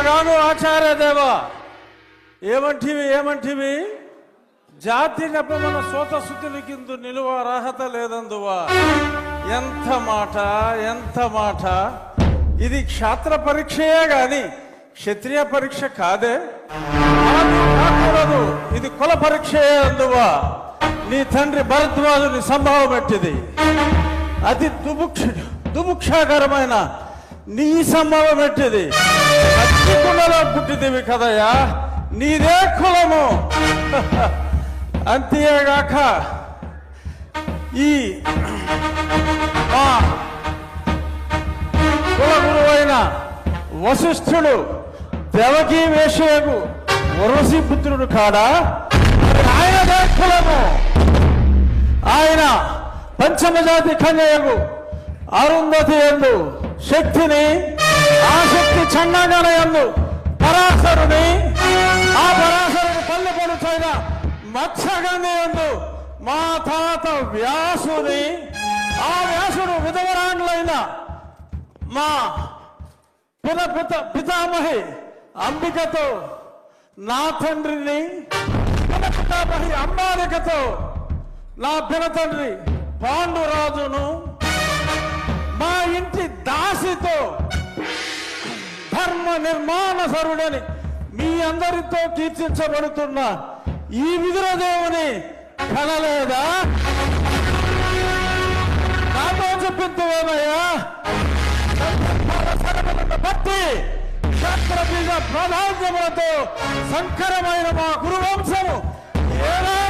ఎలాగాను ఆచార్యదేవా ఏమంటివి ఏమంటివి? జాతి నెపమన సోత శుద్ధుని కింద నిలువ అర్హత లేదందువా. ఎంత మాట ఎంత మాట. ఇది క్షాత్ర పరీక్షయే గాని క్షత్రియ పరీక్ష కాదే. కాకూడదు ఇది కుల పరీక్షయే అందువా. నీ తండ్రి భరద్వాజుని సంభావం ఎట్టిది అతి దుభుక్ష దుభుక్షాకరమైన నీ సంభవం ఎట్టిది? అగ్నికుండలో పుట్టిదివి కదయ్యా. నీదే కులము. అంతేగాక ఈ మా కుల గురువైన వశిష్ఠుడు దేవకీ వేషయకు వరసి పుత్రుడు కాడా? ఆయనదే కులము. ఆయన పంచమజాతి కన్యకు అరుంధతి ఎందు శక్తిని ఆ శక్తి చండాగాలయందు పరాశరుని ఆ పరాశరుని పల్లె పలుచైన మత్స్యగంధియందు మా తాత వ్యాసుని ఆ వ్యాసుడు విధవరాండ్లైన మా పిత పిత పితామహి అంబికతో నా తండ్రిని పిన పితామహి అంబాలికతో నా పినతండ్రి పాండురాజును మా ఇంటి దాసితో ధర్మ నిర్మాణ సరుడని మీ అందరితో కీర్తించబడుతున్న ఈ విదురదేవుని కనలేదా? నాతో చెప్పిందేమయ్యా భక్తి క్షత్రబీజ ప్రాధాన్యములతో సంకరమైన మా గురువంశము ఏనాడో